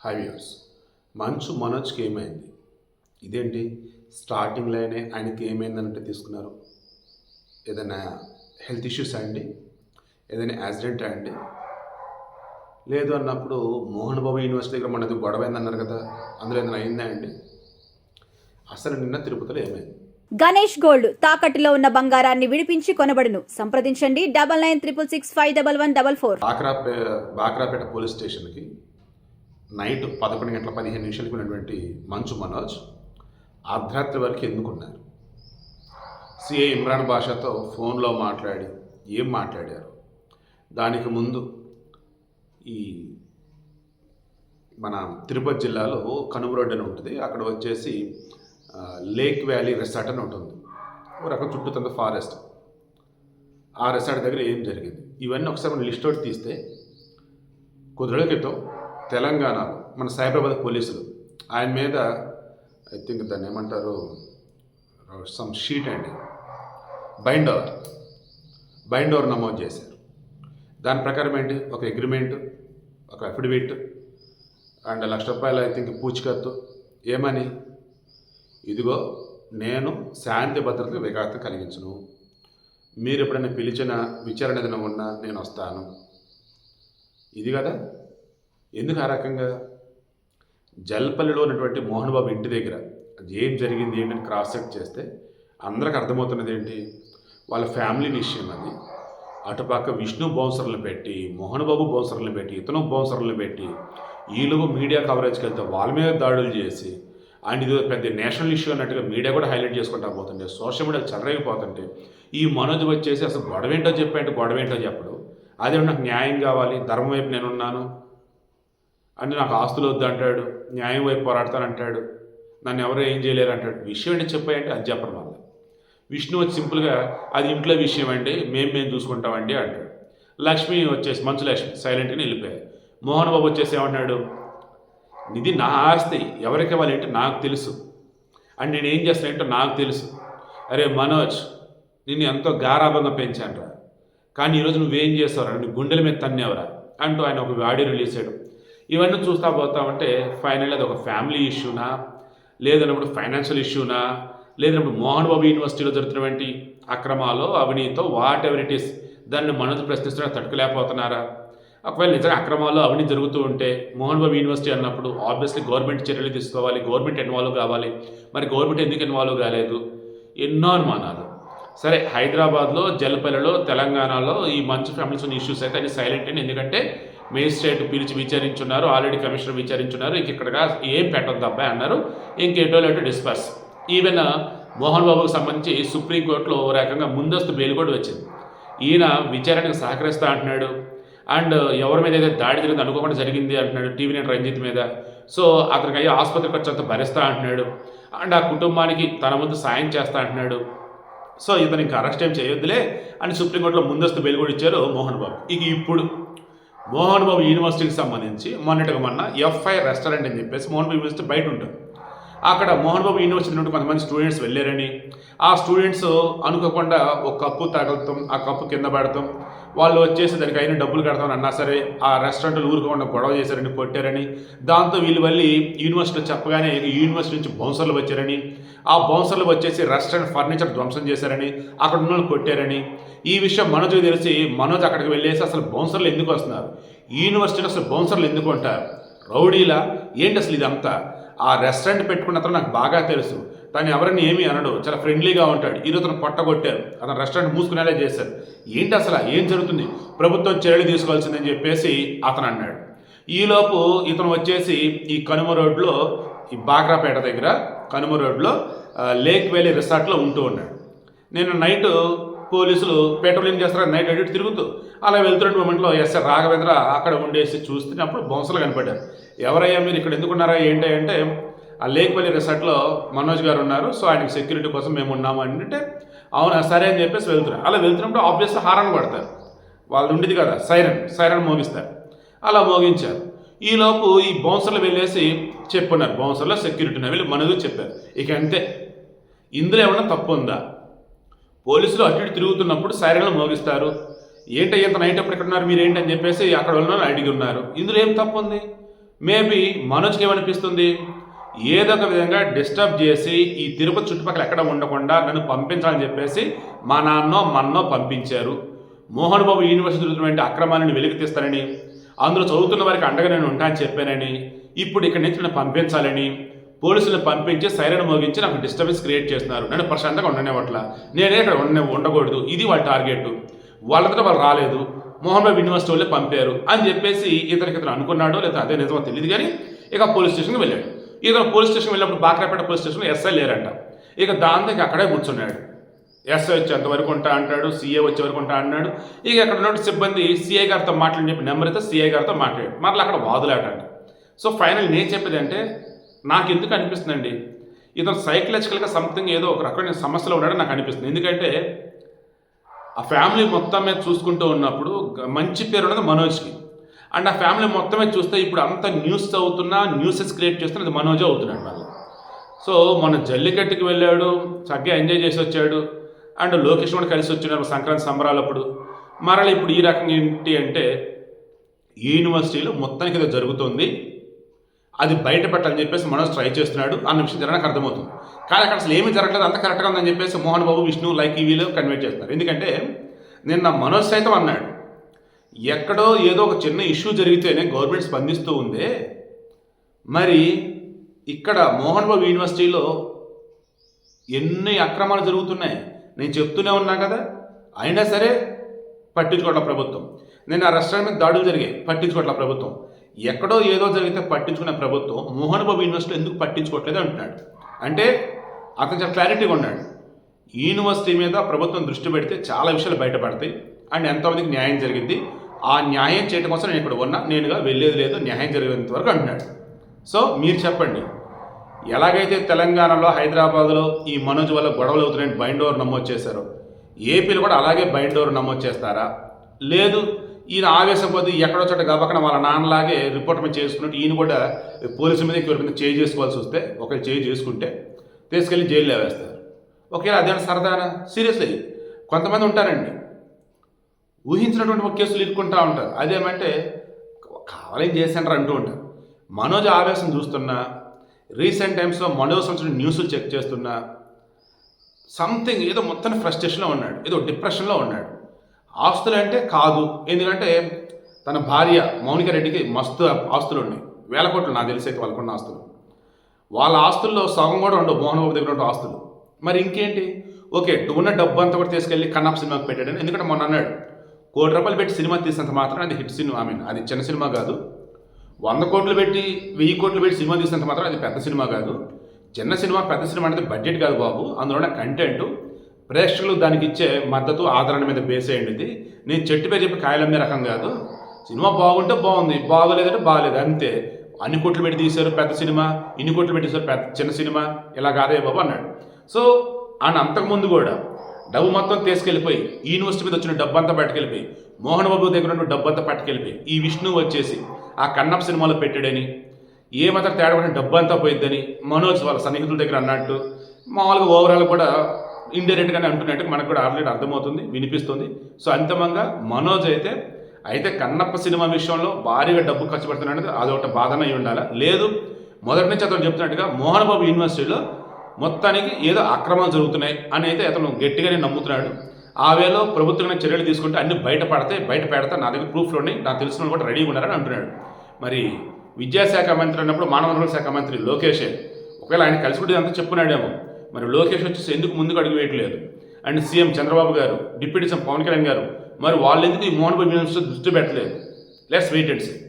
Hi viewers మంచు మనోజ్కి ఏమైంది? ఇదేంటి? స్టార్టింగ్లోనే ఆయనకి ఏమైందనంటే తీసుకున్నారు. ఏదైనా హెల్త్ ఇష్యూస్ అండి? ఏదైనా యాక్సిడెంట్ అండి? లేదు అన్నప్పుడు మోహన్ బాబు యూనివర్సిటీ దగ్గర మనది గొడవ అయిందన్నారు కదా అందులో ఏదైనా అయిందా అండి? అసలు నిన్న తిరుపతిలో ఏమైంది? గణేష్ గోల్డ్ తాకట్టులో ఉన్న బంగారాన్ని విడిపించి కొనబడును. సంప్రదించండి double nine triple six five double one double four బాక్రాపే Bakrapeta police స్టేషన్కి నైట్ పదకొండు గంటల పదిహేను నిమిషాలకు ఉన్నటువంటి మంచు మనోజ్ అర్ధరాత్రి వరకు ఎందుకున్నారు? సిఏ ఇమ్రాన్ భాషతో ఫోన్లో మాట్లాడి ఏం మాట్లాడారు? దానికి ముందు ఈ మన తిరుపతి జిల్లాలో కనుమ రోడ్ అని ఉంటుంది. అక్కడ వచ్చేసి లేక్ వ్యాలీ రిసార్ట్ అని ఉంటుంది. ఒక రకం చుట్టూతంత ఫారెస్ట్. ఆ రిసార్ట్ దగ్గర ఏం జరిగింది? ఇవన్నీ ఒకసారి మనం లిస్ట్ అవుట్ తీస్తే కొద్ది క్రితం. తెలంగాణలో మన సైబరాబాద్ పోలీసులు ఆయన మీద ఐ థింక్ దాన్ని ఏమంటారు సమ్ షీట్ అండి. బైండ్ ఓవర్ బైండ్ ఓవర్ నమోదు చేశారు. దాని ప్రకారం ఏంటి? ఒక అగ్రిమెంట్ ఒక అఫిడవిట్ అండ్ లక్ష రూపాయలు ఐ థింక్ పూచికత్తు. ఏమని? ఇదిగో నేను శాంతి భద్రతకు విఘాతం కలిగించను. మీరు ఎప్పుడైనా పిలిచిన విచారణ ఏదైనా ఉన్నా నేను వస్తాను. ఇది కదా? ఎందుకు ఆ రకంగా? జల్పల్లిలో ఉన్నటువంటి మోహన్ బాబు ఇంటి దగ్గర అది ఏం జరిగింది ఏంటని క్రాస్ చెక్ చేస్తే అందరికి అర్థమవుతున్నది ఏంటి? వాళ్ళ ఫ్యామిలీ విషయం అది. అటుపక్క విష్ణు బౌన్సర్లు పెట్టి మోహన్ బాబు బౌన్సర్లు పెట్టి ఇతను బౌన్సర్లు పెట్టి ఈలోపు మీడియా కవరేజ్కి వెళ్తే వాళ్ళ మీద దాడులు చేసి అండ్ ఇది పెద్ద నేషనల్ ఇష్యూ అన్నట్టుగా మీడియా కూడా హైలైట్ చేసుకుంటా పోతుంటే సోషల్ మీడియా చెలరేగిపోతుంటే ఈ మనోజ్ వచ్చేసి అసలు గొడవేంటో ఏంటో గొడవేంటో చెప్పడు. అదే నాకు న్యాయం కావాలి ధర్మం వైపు నేనున్నాను అని నాకు ఆస్తులు వద్దు అంటాడు న్యాయం వైపు పోరాడతానంటాడు నన్ను ఎవరు ఏం చేయలేరు అంటాడు. విషయం ఏంటి చెప్పాయంటే అది చెప్పడం వల్ల విష్ణు వచ్చి సింపుల్గా అది ఇంట్లో విషయం అండి మేము మేము చూసుకుంటామండి అంటాడు. లక్ష్మి వచ్చేసి మంచు లక్ష్మి సైలెంట్గా వెళ్ళిపోయాయి మోహన్ బాబు వచ్చేసి ఏమన్నాడు ఇది నా ఆస్తి ఎవరికి ఇవ్వాలంటే నాకు తెలుసు. అండ్ నేను ఏం చేస్తానంటే నాకు తెలుసు. అరే మనోజ్ నిన్ను ఎంతో గారాభంగా పెంచానురా. కానీ ఈరోజు నువ్వేం చేస్తావురా? నీ గుండెల మీద తన్నేవరా? అంటూ ఆయన ఒక ఆడియో రిలీజ్ చేయడం. ఇవన్నీ చూస్తా పోతా ఉంటే ఫైనల్ అది ఒక ఫ్యామిలీ ఇష్యూనా లేదన్నప్పుడు ఫైనాన్షియల్ ఇష్యూనా లేదన్నప్పుడు మోహన్ బాబు యూనివర్సిటీలో జరుగుతున్నటువంటి అక్రమాలు అవినీతో వాట్ ఎవర్ ఇట్ ఈస్ దాన్ని మనసు ప్రశ్నిస్తున్నా తట్టుకోలేకపోతున్నారా? ఒకవేళ నిజంగా అక్రమాలు అవినీతి జరుగుతూ ఉంటే మోహన్ బాబు యూనివర్సిటీ అన్నప్పుడు ఆబ్వియస్లీ గవర్నమెంట్ చర్యలు తీసుకోవాలి గవర్నమెంట్ ఇన్వాల్వ్ కావాలి. మరి గవర్నమెంట్ ఎందుకు ఇన్వాల్వ్ కాలేదు? ఎన్నో అనుమానాలు. సరే హైదరాబాద్లో జలపల్లిలో తెలంగాణలో ఈ మంచి ఫ్యామిలీస్ ఉన్న ఇష్యూస్ అయితే అన్ని సైలెంట్ అండి ఎందుకంటే మేజిస్ట్రేట్ పిలిచి విచారించున్నారు ఆల్రెడీ కమిషనర్ విచారించున్నారు ఇంక ఇక్కడగా ఏం పెట్టద్దు అబ్బాయి అన్నారు. ఇంకేటో లేటో డిస్పర్స్. ఈవెన్ మోహన్ బాబుకు సంబంధించి సుప్రీంకోర్టులో ఓ రకంగా ముందస్తు బెయిల్ కూడా వచ్చింది. ఈయన విచారణకు సహకరిస్తా అంటున్నాడు. అండ్ ఎవరి మీద అయితే దాడి జరిగింది అనుకోకుండా జరిగింది అంటున్నాడు టీవీ నైన్ రంజిత్ మీద. సో అతనికి అయ్యే ఆసుపత్రి ఖర్చు అంతా భరిస్తా అంటున్నాడు. అండ్ ఆ కుటుంబానికి తన ముందు సాయం చేస్తా అంటున్నాడు. సో ఇతను ఇంకా అరెస్ట్ ఏం చేయొద్దులే అని సుప్రీంకోర్టులో ముందస్తు బెయిల్ కూడా ఇచ్చారు మోహన్ బాబు. ఇక ఇప్పుడు మోహన్ బాబు యూనివర్సిటీకి సంబంధించి మొన్నటిగా మొన్న ఎఫ్ఐ రెస్టారెంట్ అని చెప్పేసి మోహన్ బాబు యూనివర్సిటీ బయట ఉంటుంది. అక్కడ మోహన్ బాబు యూనివర్సిటీ నుండి కొంతమంది స్టూడెంట్స్ వెళ్ళారని. ఆ స్టూడెంట్స్ అనుకోకుండా ఒక కప్పు తగలతాం ఆ కప్పు కింద పడతాం వాళ్ళు వచ్చేసి దానికి అయిన డబ్బులు కడతామని అన్నా సరే ఆ రెస్టారెంట్లు ఊరుకోకుండా గొడవ చేశారని కొట్టారని దాంతో వీళ్ళు మళ్ళీ యూనివర్సిటీలో చెప్పగానే యూనివర్సిటీ నుంచి బౌన్సర్లు వచ్చారని ఆ బౌన్సర్లు వచ్చేసి రెస్టారెంట్ ఫర్నిచర్ ధ్వంసం చేశారని అక్కడ ఉన్న వాళ్ళు కొట్టారని ఈ విషయం మనోజ్కి తెలిసి మనోజ్ అక్కడికి వెళ్ళేసి అసలు బౌన్సర్లు ఎందుకు వస్తున్నారు? యూనివర్సిటీలో అసలు బౌన్సర్లు ఎందుకు ఉంటారు? రౌడీలా? ఏంటి అసలు ఇదంతా? ఆ రెస్టారెంట్ పెట్టుకున్న అతను నాకు బాగా తెలుసు. తను ఎవరిని ఏమీ అనడు. చాలా ఫ్రెండ్లీగా ఉంటాడు. ఈరోజు అతను కొట్టగొట్టారు అతను రెస్టారెంట్ మూసుకునేలా చేశారు. ఏంటి అసలు? ఏం జరుగుతుంది? ప్రభుత్వం చర్యలు తీసుకోవాల్సిందని చెప్పేసి అతను అన్నాడు. ఈలోపు ఇతను వచ్చేసి ఈ కనుమ రోడ్లో ఈ బాగ్రాపేట దగ్గర కనుమ రోడ్లో లేక్ వ్యాలీ రిసార్ట్లో ఉంటూ ఉన్నాడు. నేను నైట్ పోలీసులు పెట్రోలింగ్ చేస్తారు నైట్ అడిట్ తిరుగుతూ అలా వెళ్తున్న మూమెంట్లో ఎస్ఆర్ రాఘవేంద్ర అక్కడ ఉండేసి చూస్తున్నప్పుడు బౌన్సర్లు కనపడ్డారు. ఎవరయ్యా మీరు ఇక్కడ ఎందుకున్నారా? ఏంటి అంటే ఆ లేక్పల్లి రిసార్ట్లో మనోజ్ గారు ఉన్నారు. సో ఆయనకి సెక్యూరిటీ కోసం మేము ఉన్నాము అని అంటే అవునా సరే అని చెప్పేసి వెళ్తున్నారు. అలా వెళ్తున్నప్పుడు ఆబ్వియస్గా హారన్ పడతారు వాళ్ళు ఉండేది కదా సైరన్ సైరన్ మోగిస్తారు. అలా మోగించారు. ఈలోపు ఈ బౌన్సర్లు వెళ్ళేసి చెప్పున్నారు. బౌన్సర్లో సెక్యూరిటీ వెళ్ళి వీళ్ళు చెప్పారు. ఇక అంతే. ఇందులో ఏమైనా తప్పు ఉందా? పోలీసులు అటు ఇటు తిరుగుతున్నప్పుడు సైరన్లు మోగిస్తారు. ఏంటి ఇంత నైట్ అప్పుడు ఎక్కడున్నారు మీరు ఏంటి అని చెప్పేసి అక్కడ ఉన్న అడిగి ఉన్నారు. ఇందులో ఏం తప్పు ఉంది? మేబీ మనోజ్కి ఏమనిపిస్తుంది? ఏదో ఒక విధంగా డిస్టర్బ్ చేసి ఈ తిరుపతి చుట్టుపక్కల ఎక్కడ ఉండకుండా నన్ను పంపించాలని చెప్పేసి మా నాన్నో మన్నో పంపించారు. మోహన్ బాబు యూనివర్సిటీ జరుగుతున్నటువంటి అక్రమాలను వెలికి తీస్తానని అందులో చదువుతున్న వారికి అండగా నేను ఉంటానని చెప్పానని ఇప్పుడు ఇక్కడి నుంచి నన్ను పంపించాలని పోలీసులు పంపించి సైరన్ మోగించి నాకు డిస్టర్బెన్స్ క్రియేట్ చేస్తున్నారు. నేను ప్రశాంతంగా ఉండనివ్వట్ల నేనే ఇక్కడ ఉండ ఉండకూడదు. ఇది వాళ్ళ టార్గెట్ వాళ్ళంతా వాళ్ళు రాలేదు. మోహన్ బాబు యూనివర్సిటీ వాళ్ళే పంపారు అని చెప్పేసి ఇతనికి ఇతను అనుకున్నాడు లేదా అదే నిజమో తెలియదు కానీ ఇక పోలీస్ స్టేషన్కి వెళ్ళాడు. ఇతను పోలీస్ స్టేషన్ వెళ్ళినప్పుడు బాక్రాపేట పోలీస్ స్టేషన్లో ఎస్ఐ లేరంట. ఇక దాంతో ఇక అక్కడే కూర్చున్నాడు. ఎస్ఐ వచ్చేంత వరకు ఉంటా అంటాడు సీఏ వచ్చే వరకు ఉంటా అన్నాడు ఇక అక్కడ ఉన్న సిబ్బంది సీఐ గారితో మాట్లాడి చెప్పి నెంబర్ అయితే సీఐ గారితో మాట్లాడాడు. మరలా అక్కడ వాదులాడాడు సో ఫైనల్ నేను చెప్పేది అంటే నాకు ఎందుకు అనిపిస్తుందండి? ఇతను సైకలాజికల్గా సంథింగ్ ఏదో ఒక రకమైన సమస్యలో ఉన్నాడని నాకు అనిపిస్తుంది. ఎందుకంటే ఆ ఫ్యామిలీ మొత్తం మీద చూసుకుంటూ ఉన్నప్పుడు మంచి పేరు ఉన్నది మనోజ్కి. అండ్ ఆ ఫ్యామిలీ మొత్తమే చూస్తే ఇప్పుడు అంత న్యూస్ అవుతున్నా న్యూసెస్ క్రియేట్ చేస్తున్నది మనోజే అవుతున్నాడు మళ్ళీ. సో మన జల్లికట్టుకి వెళ్ళాడు చక్కగా ఎంజాయ్ చేసి వచ్చాడు. అండ్ లోకేష్ కూడా కలిసి వచ్చాడు సంక్రాంతి సంబరాలప్పుడు. మరలా ఇప్పుడు ఈ రకంగా ఏంటి అంటే యూనివర్సిటీలో మొత్తానికి ఏదో జరుగుతుంది. అది బయట పెట్టాలని చెప్పేసి మనోజ్ ట్రై చేస్తున్నాడు అన్న విషయం జరగడానికి అర్థమవుతుంది. కానీ అక్కడ అసలు ఏమీ జరగట్లేదు అంత కరెక్ట్గా ఉందని చెప్పేసి మోహన్ బాబు విష్ణు లైక్ ఈవీలో కన్వే చేస్తున్నారు. ఎందుకంటే నిన్న మనోజ్ సైతం అన్నాడు ఎక్కడో ఏదో ఒక చిన్న ఇష్యూ జరిగితేనే గవర్నమెంట్ స్పందిస్తూ ఉందే. మరి ఇక్కడ మోహన్ బాబు యూనివర్సిటీలో ఎన్ని అక్రమాలు జరుగుతున్నాయి? నేను చెప్తూనే ఉన్నా కదా. అయినా సరే పట్టించుకోవట్ల ప్రభుత్వం. నేను ఆ రెస్టారెంట్ మీద దాడులు జరిగాయి పట్టించుకోవట్ల ప్రభుత్వం. ఎక్కడో ఏదో జరిగితే పట్టించుకునే ప్రభుత్వం మోహన్ బాబు యూనివర్సిటీ ఎందుకు పట్టించుకోవట్లేదు అంటున్నాడు. అంటే అతను చాలా క్లారిటీగా ఉన్నాడు. యూనివర్సిటీ మీద ప్రభుత్వం దృష్టి పెడితే చాలా విషయాలు బయటపడతాయి. అండ్ ఎంతమందికి న్యాయం జరిగింది ఆ న్యాయం చేయడం కోసం నేను ఇక్కడ ఉన్నా నేనుగా వెళ్ళేది లేదు న్యాయం జరిగేంత వరకు అంటున్నాడు. సో మీరు చెప్పండి ఎలాగైతే తెలంగాణలో హైదరాబాద్లో ఈ మనోజ్ వల్ల గొడవలు అవుతున్నాయని బైండ్ ఓవర్ నమోదు చేశారో ఏపీలో కూడా అలాగే బైండ్ ఓవర్ నమోదు చేస్తారా? లేదు. ఈయన ఆవేశం కొద్దీ ఎక్కడో చోట గబక్కన వాళ్ళ నాన్నలాగే రిపోర్ట్ మీద చేసుకున్నట్టు ఈయన కూడా పోలీసు మీద ఎవరి మీద చేయి చేసుకోవాల్సి వస్తే ఒకరు చేయి చేసుకుంటే తీసుకెళ్ళి జైల్లో వేస్తారు. ఒకవేళ అదేనా సరదానా? సీరియస్లీ. కొంతమంది ఉంటారండి. ఊహించినటువంటి ఒక కేసులు ఇరుక్కుంటా ఉంటారు. అదేమంటే కావాలని చేశాంటారు అంటూ ఉంటారు. మనోజ్ ఆవేశం చూస్తున్నా రీసెంట్ టైమ్స్లో మనోజ్ సంబంధించిన న్యూస్లు చెక్ చేస్తున్నా సంథింగ్ ఏదో మొత్తం ఫ్రస్ట్రేషన్లో ఉన్నాడు. ఏదో డిప్రెషన్లో ఉన్నాడు. ఆస్తులు అంటే కాదు. ఎందుకంటే తన భార్య మౌనిక రెడ్డికి మస్తు ఆస్తులు ఉన్నాయి. వేల కోట్లు నాకు తెలిసి అయితే వాళ్ళకున్న ఆస్తులు. వాళ్ళ ఆస్తుల్లో సగం కూడా ఉండవు. మోహన్ బాబు దగ్గర ఉండే ఆస్తులు. మరి ఇంకేంటి? ఓకే ఉన్న డబ్బు అంతా కూడా తీసుకెళ్ళి కన్నప్ప సినిమాకి పెట్టాడని ఎందుకంటే మొన్న అన్నాడు. కోటి రూపాయలు పెట్టి సినిమా తీసినంత మాత్రం అది హిట్ సినిమా ఐ మీన్ అది చిన్న సినిమా కాదు. వంద కోట్లు పెట్టి వెయ్యి కోట్లు పెట్టి సినిమా తీసినంత మాత్రం అది పెద్ద సినిమా కాదు. చిన్న సినిమా పెద్ద సినిమా అనేది బడ్జెట్ కాదు బాబు. అందులోనే కంటెంట్ ప్రేక్షకులు దానికి ఇచ్చే మద్దతు ఆదరణ మీద బేస్ అయ్యింది ఇది. నేను చెట్టు పేరు చెప్పి కాయలమ్మే రకం కాదు. సినిమా బాగుంటే బాగుంది బాగోలేదంటే బాగలేదు. అంతే. అన్ని కోట్లు పెట్టి తీశారు పెద్ద సినిమా ఇన్ని కోట్లు పెట్టి తీశారు పెద్ద చిన్న సినిమా ఇలా కాదే బాబు అన్నాడు. సో ఆయన అంతకుముందు కూడా డబ్బు మొత్తం తీసుకెళ్ళిపోయి యూనివర్సిటీ మీద వచ్చిన డబ్బు అంతా పట్టుకెళ్ళిపోయి మోహన్ బాబు దగ్గర ఉన్న డబ్బు అంతా పట్టుకెళ్ళిపోయి ఈ విష్ణు వచ్చేసి ఆ కన్నప్ప సినిమాలో పెట్టాడని ఏ మాత్రం తేడా డబ్బు అంతా పోయిద్దని మనోజ్ వాళ్ళ సన్నిహితుల దగ్గర అన్నట్టు మామూలుగా ఓవరాల్ కూడా ఇండైరెక్ట్గానే అంటున్నట్టు మనకు కూడా ఆల్రెడీ అర్థమవుతుంది వినిపిస్తుంది. సో అంతిమంగా మనోజ్ అయితే అయితే కన్నప్ప సినిమా విషయంలో భారీగా డబ్బు ఖర్చు పెడుతున్నాడు అదొకటి బాధన అయి ఉండాలి? లేదు. మొదటి నుంచి అతను చెప్తున్నట్టుగా మోహన్ బాబు యూనివర్సిటీలో మొత్తానికి ఏదో అక్రమాలు జరుగుతున్నాయి అని అయితే అతను గట్టిగానే నమ్ముతున్నాడు. ఆ వేలో ప్రభుత్వం చర్యలు తీసుకుంటే అన్ని బయటపడితే బయట పెడతా నా దగ్గర ప్రూఫ్లు ఉన్నాయి నాకు తెలిసిన కూడా రెడీగా ఉన్నారని అంటున్నాడు. మరి విద్యాశాఖ మంత్రి అన్నప్పుడు మానవ వనరుల శాఖ మంత్రి లోకేష్ ఒకవేళ ఆయన కలిసి కూడా అంతా చెప్పున్నాడేమో మరి లోకేష్ వచ్చేసి ఎందుకు ముందుకు అడుగు వేయట్లేదు? అండ్ సీఎం చంద్రబాబు గారు డిప్యూటీ సీఎం పవన్ కళ్యాణ్ గారు మరి వాళ్ళు ఎందుకు ఈ మోహన్ బాబు యూనివర్సిటీ దృష్టి పెట్టలేదు? Let's wait and see